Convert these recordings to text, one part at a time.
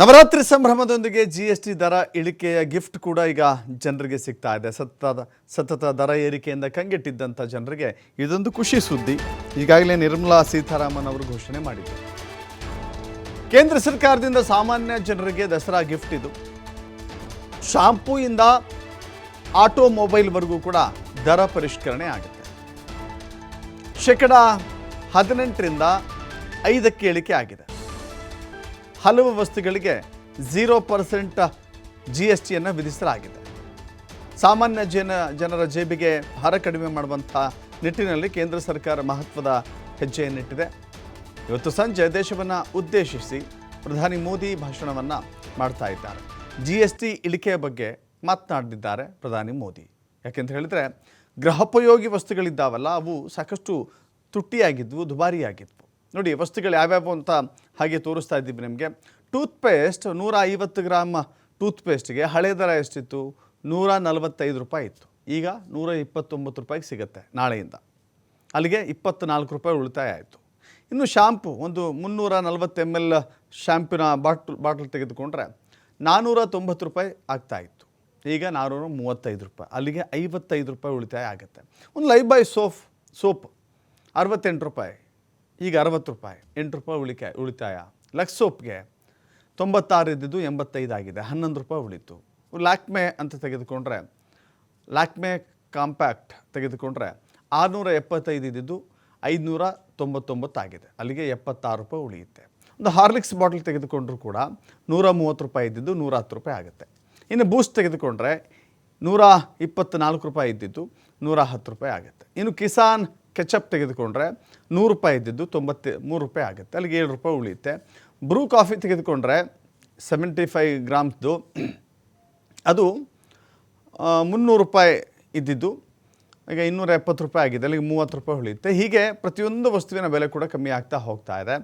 ನವರಾತ್ರಿ ಸಂಭ್ರಮದೊಂದಿಗೆ G S T ದರ ಇಳಿಕೆಯ ಗಿಫ್ಟ್ ಕೂಡ ಈಗ ಜನರಿಗೆ ಸಿಗ್ತಾ ಇದೆ. ಸತತ ಸತತ ದರ ಏರಿಕೆಯಿಂದ ಕಂಗೆಟ್ಟಿದ್ದಂಥ ಜನರಿಗೆ ಇದೊಂದು ಖುಷಿ ಸುದ್ದಿ. ಈಗಾಗಲೇ ನಿರ್ಮಲಾ ಸೀತಾರಾಮನ್ ಅವರು ಘೋಷಣೆ ಮಾಡಿದರು. ಕೇಂದ್ರ ಸರ್ಕಾರದಿಂದ ಸಾಮಾನ್ಯ ಜನರಿಗೆ ದಸರಾ ಗಿಫ್ಟ್ ಇದು. ಶಾಂಪೂಯಿಂದ ಆಟೋಮೊಬೈಲ್ವರೆಗೂ ಕೂಡ ದರ ಪರಿಷ್ಕರಣೆ ಆಗುತ್ತೆ. ಶೇಕಡ ಹದಿನೆಂಟರಿಂದ ಐದಕ್ಕೆ ಇಳಿಕೆ ಆಗಿದೆ. ಹಲವು ವಸ್ತುಗಳಿಗೆ ಝೀರೋ ಪರ್ಸೆಂಟ್ ಜಿ ಎಸ್ ಟಿಯನ್ನು ವಿಧಿಸಲಾಗಿದೆ. ಸಾಮಾನ್ಯ ಜನ, ಜನರ ಜೇಬಿಗೆ ಭಾರ ಕಡಿಮೆ ಮಾಡುವಂಥ ನಿಟ್ಟಿನಲ್ಲಿ ಕೇಂದ್ರ ಸರ್ಕಾರ ಮಹತ್ವದ ಹೆಜ್ಜೆಯನ್ನಿಟ್ಟಿದೆ. ಇವತ್ತು ಸಂಜೆ ದೇಶವನ್ನು ಉದ್ದೇಶಿಸಿ ಪ್ರಧಾನಿ ಮೋದಿ ಭಾಷಣವನ್ನು ಮಾಡ್ತಾ ಇದ್ದಾರೆ. ಜಿ ಎಸ್ ಟಿ ಇಳಿಕೆಯ ಬಗ್ಗೆ ಮಾತನಾಡಿದ್ದಾರೆ ಪ್ರಧಾನಿ ಮೋದಿ. ಯಾಕೆಂತ ಹೇಳಿದರೆ ಗೃಹೋಪಯೋಗಿ ವಸ್ತುಗಳಿದ್ದಾವಲ್ಲ, ಅವು ಸಾಕಷ್ಟು ತುಟ್ಟಿಯಾಗಿದ್ವು, ದುಬಾರಿಯಾಗಿದ್ವು. ನೋಡಿ, ವಸ್ತುಗಳು ಯಾವ್ಯಾವು ಅಂತ ಹಾಗೆ ತೋರಿಸ್ತಾ ಇದ್ದೀವಿ ನಿಮಗೆ. ಟೂತ್ಪೇಸ್ಟ್ ನೂರ ಐವತ್ತು ಗ್ರಾಮ್ ಟೂತ್ಪೇಸ್ಟ್ಗೆ ಹಳೆ ದರ ಎಷ್ಟಿತ್ತು? ನೂರ ನಲವತ್ತೈದು ರೂಪಾಯಿ ಇತ್ತು. ಈಗ ನೂರ ಇಪ್ಪತ್ತೊಂಬತ್ತು ರೂಪಾಯಿಗೆ ಸಿಗುತ್ತೆ ನಾಳೆಯಿಂದ. ಅಲ್ಲಿಗೆ ಇಪ್ಪತ್ತ್ನಾಲ್ಕು ರೂಪಾಯಿ ಉಳಿತಾಯ ಆಯಿತು. ಇನ್ನು ಶ್ಯಾಂಪು ಒಂದು ಮುನ್ನೂರ ನಲವತ್ತು ಎಂ ಎಲ್ ಶ್ಯಾಂಪಿನ ಬಾಟ್ಲ್ ಬಾಟ್ಲ್ ತೆಗೆದುಕೊಂಡ್ರೆ ನಾನ್ನೂರ ತೊಂಬತ್ತು ರೂಪಾಯಿ ಆಗ್ತಾಯಿತ್ತು ಈಗ ನಾನ್ನೂರ ಮೂವತ್ತೈದು ರೂಪಾಯಿ, ಅಲ್ಲಿಗೆ ಐವತ್ತೈದು ರೂಪಾಯಿ ಉಳಿತಾಯ ಆಗುತ್ತೆ. ಒಂದು ಲೈಫ್ ಬಾಯ್ ಸೋಫ್, ಸೋಪ್, ಅರವತ್ತೆಂಟು ರೂಪಾಯಿ. ಈಗ ಅರವತ್ತು ರೂಪಾಯಿ, ಎಂಟು ರೂಪಾಯಿ ಉಳಿಕಾಯ ಉಳಿತಾಯ. ಲಕ್ಸ್ ಸೋಪ್ಗೆ ತೊಂಬತ್ತಾರು ಇದ್ದಿದ್ದು ಎಂಬತ್ತೈದು ಆಗಿದೆ, ಹನ್ನೊಂದು ರೂಪಾಯಿ ಉಳಿತು. ಲ್ಯಾಕ್ಮೆ ಅಂತ ತೆಗೆದುಕೊಂಡ್ರೆ, ಲ್ಯಾಕ್ಮೆ ಕಾಂಪ್ಯಾಕ್ಟ್ ತೆಗೆದುಕೊಂಡ್ರೆ ಆರುನೂರ ಎಪ್ಪತ್ತೈದು ಇದ್ದಿದ್ದು ಐದುನೂರ ತೊಂಬತ್ತೊಂಬತ್ತು ಆಗಿದೆ, ಅಲ್ಲಿಗೆ ಎಪ್ಪತ್ತಾರು ರೂಪಾಯಿ ಉಳಿಯುತ್ತೆ. ಒಂದು ಹಾರ್ಲಿಕ್ಸ್ ಬಾಟಲ್ ತೆಗೆದುಕೊಂಡ್ರೂ ಕೂಡ ನೂರ ಮೂವತ್ತು ರೂಪಾಯಿ ಇದ್ದಿದ್ದು ನೂರ ಹತ್ತು ರೂಪಾಯಿ ಆಗುತ್ತೆ. ಇನ್ನು ಬೂಸ್ಟ್ ತೆಗೆದುಕೊಂಡ್ರೆ ನೂರ ಇಪ್ಪತ್ತ್ನಾಲ್ಕು ರೂಪಾಯಿ ಇದ್ದಿದ್ದು ನೂರ ಹತ್ತು ರೂಪಾಯಿ ಆಗುತ್ತೆ. ಇನ್ನು ಕಿಸಾನ್ ಕೆಚಪ್ ತೆಗೆದುಕೊಂಡ್ರೆ ನೂರು ರೂಪಾಯಿ ಇದ್ದಿದ್ದು ತೊಂಬತ್ತು ಮೂರು ರೂಪಾಯಿ ಆಗುತ್ತೆ. ಅಲ್ಲಿಗೆ ಏಳು ರೂಪಾಯಿ ಉಳಿಯುತ್ತೆ. ಬ್ರೂ ಕಾಫಿ ತೆಗೆದುಕೊಂಡ್ರೆ ಸೆವೆಂಟಿ ಫೈವ್ ಗ್ರಾಮ್ಸ್ದು ಅದು ಮುನ್ನೂರು ರೂಪಾಯಿ ಇದ್ದಿದ್ದು, ಈಗ ಇನ್ನೂರ ಎಪ್ಪತ್ತು ರೂಪಾಯಿ ಆಗಿದೆ. ಅಲ್ಲಿಗೆ ಮೂವತ್ತು ರೂಪಾಯಿ ಉಳಿಯುತ್ತೆ. ಹೀಗೆ ಪ್ರತಿಯೊಂದು ವಸ್ತುವಿನ ಬೆಲೆ ಕೂಡ ಕಮ್ಮಿ ಆಗ್ತಾ ಹೋಗ್ತಾ ಇದೆ.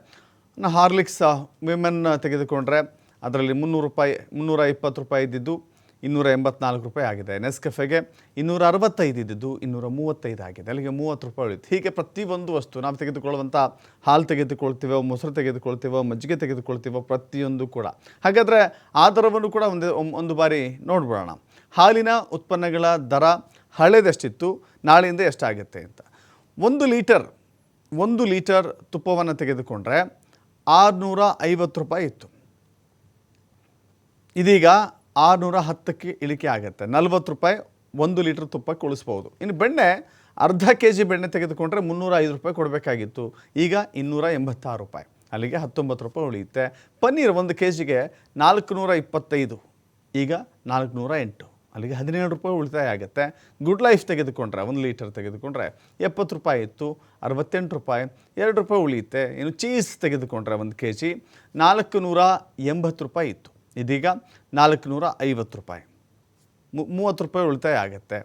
ಹಾರ್ಲಿಕ್ಸ್ ವಿಮೆನ್ ತೆಗೆದುಕೊಂಡ್ರೆ ಅದರಲ್ಲಿ ಮುನ್ನೂರು ರೂಪಾಯಿ, ಮುನ್ನೂರ ಇಪ್ಪತ್ತು ರೂಪಾಯಿ ಇದ್ದಿದ್ದು ಇನ್ನೂರ ಎಂಬತ್ನಾಲ್ಕು ರೂಪಾಯಿ ಆಗಿದೆ. ನೆಸ್ಕೆಫೆಗೆ ಇನ್ನೂರ ಅರವತ್ತೈದು ಇದ್ದಿದ್ದು ಇನ್ನೂರ ಮೂವತ್ತೈದು ಆಗಿದೆ. ಅಲ್ಲಿಗೆ ಮೂವತ್ತು ರೂಪಾಯಿ ಉಳಿತು ಹೀಗೆ ಪ್ರತಿಯೊಂದು ವಸ್ತು ನಾವು ತೆಗೆದುಕೊಳ್ಳುವಂಥ ಹಾಲು ತೆಗೆದುಕೊಳ್ತೀವೋ, ಮೊಸರು ತೆಗೆದುಕೊಳ್ತೀವೋ, ಮಜ್ಜಿಗೆ ತೆಗೆದುಕೊಳ್ತೀವೋ ಪ್ರತಿಯೊಂದು ಕೂಡ. ಹಾಗಾದರೆ ಆ ದರವನ್ನು ಕೂಡ ಒಂದು ಒಂದು ಬಾರಿ ನೋಡ್ಬಿಡೋಣ. ಹಾಲಿನ ಉತ್ಪನ್ನಗಳ ದರ ಹಳೆದೆಷ್ಟಿತ್ತು, ನಾಳೆಯಿಂದ ಎಷ್ಟಾಗುತ್ತೆ ಅಂತ. ಒಂದು ಲೀಟರ್ ಒಂದು ಲೀಟರ್ ತುಪ್ಪವನ್ನು ತೆಗೆದುಕೊಂಡ್ರೆ ಆರುನೂರ ಐವತ್ತು ರೂಪಾಯಿ ಇತ್ತು. ಇದೀಗ ಆರುನೂರ ಹತ್ತಕ್ಕೆ ಇಳಿಕೆ ಆಗುತ್ತೆ. ನಲ್ವತ್ತು ರೂಪಾಯಿ ಒಂದು ಲೀಟ್ರ್ ತುಪ್ಪಕ್ಕೆ ಉಳಿಸ್ಬೋದು. ಇನ್ನು ಬೆಣ್ಣೆ, ಅರ್ಧ ಕೆ ಜಿ ಬೆಣ್ಣೆ ತೆಗೆದುಕೊಂಡ್ರೆ ಮುನ್ನೂರ ಐದು ರೂಪಾಯಿ ಕೊಡಬೇಕಾಗಿತ್ತು. ಈಗ ಇನ್ನೂರ ಎಂಬತ್ತಾರು ರೂಪಾಯಿ. ಅಲ್ಲಿಗೆ ಹತ್ತೊಂಬತ್ತು ರೂಪಾಯಿ ಉಳಿಯುತ್ತೆ. ಪನ್ನೀರ್ ಒಂದು ಕೆ ಜಿಗೆ ನಾಲ್ಕುನೂರ ಇಪ್ಪತ್ತೈದು ಈಗ ನಾಲ್ಕುನೂರ ಎಂಟು ಅಲ್ಲಿಗೆ ಹದಿನೇಳು ರೂಪಾಯಿ ಉಳಿತಾಯ ಆಗುತ್ತೆ. ಗುಡ್ ಲೈಫ್ ತೆಗೆದುಕೊಂಡ್ರೆ, ಒಂದು ಲೀಟರ್ ತೆಗೆದುಕೊಂಡ್ರೆ ಎಪ್ಪತ್ತು ರೂಪಾಯಿ ಇತ್ತು. ಅರವತ್ತೆಂಟು ರೂಪಾಯಿ, ಎರಡು ರೂಪಾಯಿ ಉಳಿಯುತ್ತೆ. ಇನ್ನು ಚೀಸ್ ತೆಗೆದುಕೊಂಡ್ರೆ ಒಂದು ಕೆ ಜಿ ನಾಲ್ಕು ನೂರ ಎಂಬತ್ತು ರೂಪಾಯಿ ಇತ್ತು. ಇದೀಗ ನಾಲ್ಕುನೂರ ಐವತ್ತು ರೂಪಾಯಿ ಮೂವತ್ತು ರೂಪಾಯಿ ಉಳಿತಾಯ ಆಗುತ್ತೆ.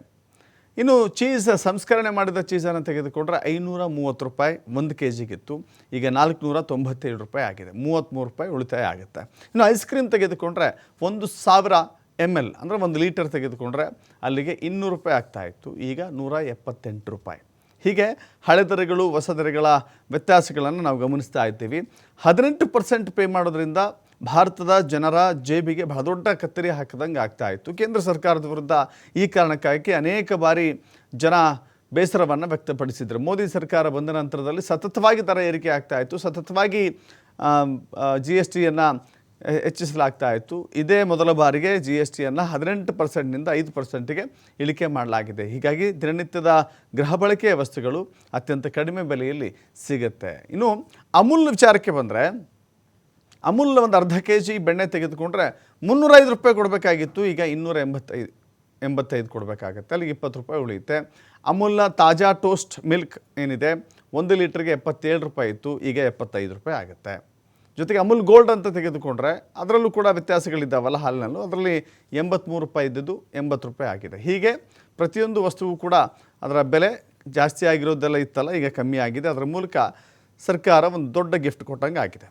ಇನ್ನು ಚೀಸ್ ಸಂಸ್ಕರಣೆ ಮಾಡಿದ ಚೀಸನ್ನು ತೆಗೆದುಕೊಂಡ್ರೆ ಐನೂರ ಮೂವತ್ತು ರೂಪಾಯಿ ಒಂದು ಕೆ ಜಿಗಿತ್ತು ಈಗ ನಾಲ್ಕುನೂರ ತೊಂಬತ್ತೇಳು ರೂಪಾಯಿ ಆಗಿದೆ. ಮೂವತ್ತ್ಮೂರು ರೂಪಾಯಿ ಉಳಿತಾಯ ಆಗುತ್ತೆ. ಇನ್ನು ಐಸ್ ಕ್ರೀಮ್ ತೆಗೆದುಕೊಂಡ್ರೆ ಒಂದು ಸಾವಿರ ಎಂ ಎಲ್ ಅಂದರೆ ಒಂದು ಲೀಟರ್ ತೆಗೆದುಕೊಂಡ್ರೆ ಅಲ್ಲಿಗೆ ಇನ್ನೂರು ರೂಪಾಯಿ ಆಗ್ತಾ ಇತ್ತು. ಈಗ ನೂರ ಎಪ್ಪತ್ತೆಂಟು ರೂಪಾಯಿ. ಹೀಗೆ ಹಳೆ ದರಗಳು ಹೊಸ ದರಗಳ ವ್ಯತ್ಯಾಸಗಳನ್ನು ನಾವು ಗಮನಿಸ್ತಾ ಇದ್ದೀವಿ. ಹದಿನೆಂಟು ಪರ್ಸೆಂಟ್ ಪೇ ಮಾಡೋದ್ರಿಂದ ಭಾರತದ ಜನರ ಜೇಬಿಗೆ ಬಹಳ ದೊಡ್ಡ ಕತ್ತರಿ ಹಾಕಿದಂಗೆ ಆಗ್ತಾ ಇತ್ತು. ಕೇಂದ್ರ ಸರ್ಕಾರದ ವಿರುದ್ಧ ಈ ಕಾರಣಕ್ಕಾಗಿ ಅನೇಕ ಬಾರಿ ಜನ ಬೇಸರವನ್ನು ವ್ಯಕ್ತಪಡಿಸಿದರು. ಮೋದಿ ಸರ್ಕಾರ ಬಂದ ನಂತರದಲ್ಲಿ ಸತತವಾಗಿ ದರ ಏರಿಕೆ ಆಗ್ತಾ ಇತ್ತು. ಸತತವಾಗಿ ಜಿ ಎಸ್ ಟಿಯನ್ನು ಹೆಚ್ಚಿಸಲಾಗ್ತಾ ಇತ್ತು. ಇದೇ ಮೊದಲ ಬಾರಿಗೆ ಜಿ ಎಸ್ ಟಿಯನ್ನು ಹದಿನೆಂಟು ಪರ್ಸೆಂಟ್ನಿಂದ ಐದು ಪರ್ಸೆಂಟಿಗೆ ಇಳಿಕೆ ಮಾಡಲಾಗಿದೆ. ಹೀಗಾಗಿ ದಿನನಿತ್ಯದ ಗೃಹ ಬಳಕೆಯ ವಸ್ತುಗಳು ಅತ್ಯಂತ ಕಡಿಮೆ ಬೆಲೆಯಲ್ಲಿ ಸಿಗುತ್ತೆ. ಇನ್ನು ಅಮೂಲ್ ವಿಚಾರಕ್ಕೆ ಬಂದರೆ ಅಮೂಲ್ ಒಂದು ಅರ್ಧ ಕೆ ಜಿ ಬೆಣ್ಣೆ ತೆಗೆದುಕೊಂಡ್ರೆ ಮುನ್ನೂರೈದು ರೂಪಾಯಿ ಕೊಡಬೇಕಾಗಿತ್ತು, ಈಗ ಇನ್ನೂರ ಎಂಬತ್ತೈದು ಎಂಬತ್ತೈದು ಕೊಡಬೇಕಾಗತ್ತೆ. ಅಲ್ಲಿಗೆ ಇಪ್ಪತ್ತು ರೂಪಾಯಿ ಉಳಿಯುತ್ತೆ. ಅಮೂಲ್ನ ತಾಜಾ ಟೋಸ್ಟ್ ಮಿಲ್ಕ್ ಏನಿದೆ, ಒಂದು ಲೀಟ್ರಿಗೆ ಎಪ್ಪತ್ತೇಳು ರೂಪಾಯಿ ಇತ್ತು, ಈಗ ಎಪ್ಪತ್ತೈದು ರೂಪಾಯಿ ಆಗುತ್ತೆ. ಜೊತೆಗೆ ಅಮೂಲ್ ಗೋಲ್ಡ್ ಅಂತ ತೆಗೆದುಕೊಂಡ್ರೆ ಅದರಲ್ಲೂ ಕೂಡ ವ್ಯತ್ಯಾಸಗಳಿದ್ದಾವಲ್ಲ ಹಾಲಿನಲ್ಲೂ, ಅದರಲ್ಲಿ ಎಂಬತ್ತ್ಮೂರು ರೂಪಾಯಿ ಇದ್ದಿದ್ದು ಎಂಬತ್ತು ರೂಪಾಯಿ ಆಗಿದೆ. ಹೀಗೆ ಪ್ರತಿಯೊಂದು ವಸ್ತುವು ಕೂಡ ಅದರ ಬೆಲೆ ಜಾಸ್ತಿ ಆಗಿರೋದೆಲ್ಲ ಇತ್ತಲ್ಲ, ಈಗ ಕಮ್ಮಿ ಆಗಿದೆ. ಅದರ ಮೂಲಕ ಸರ್ಕಾರ ಒಂದು ದೊಡ್ಡ ಗಿಫ್ಟ್ ಕೊಟ್ಟಂಗೆ ಆಗಿದೆ.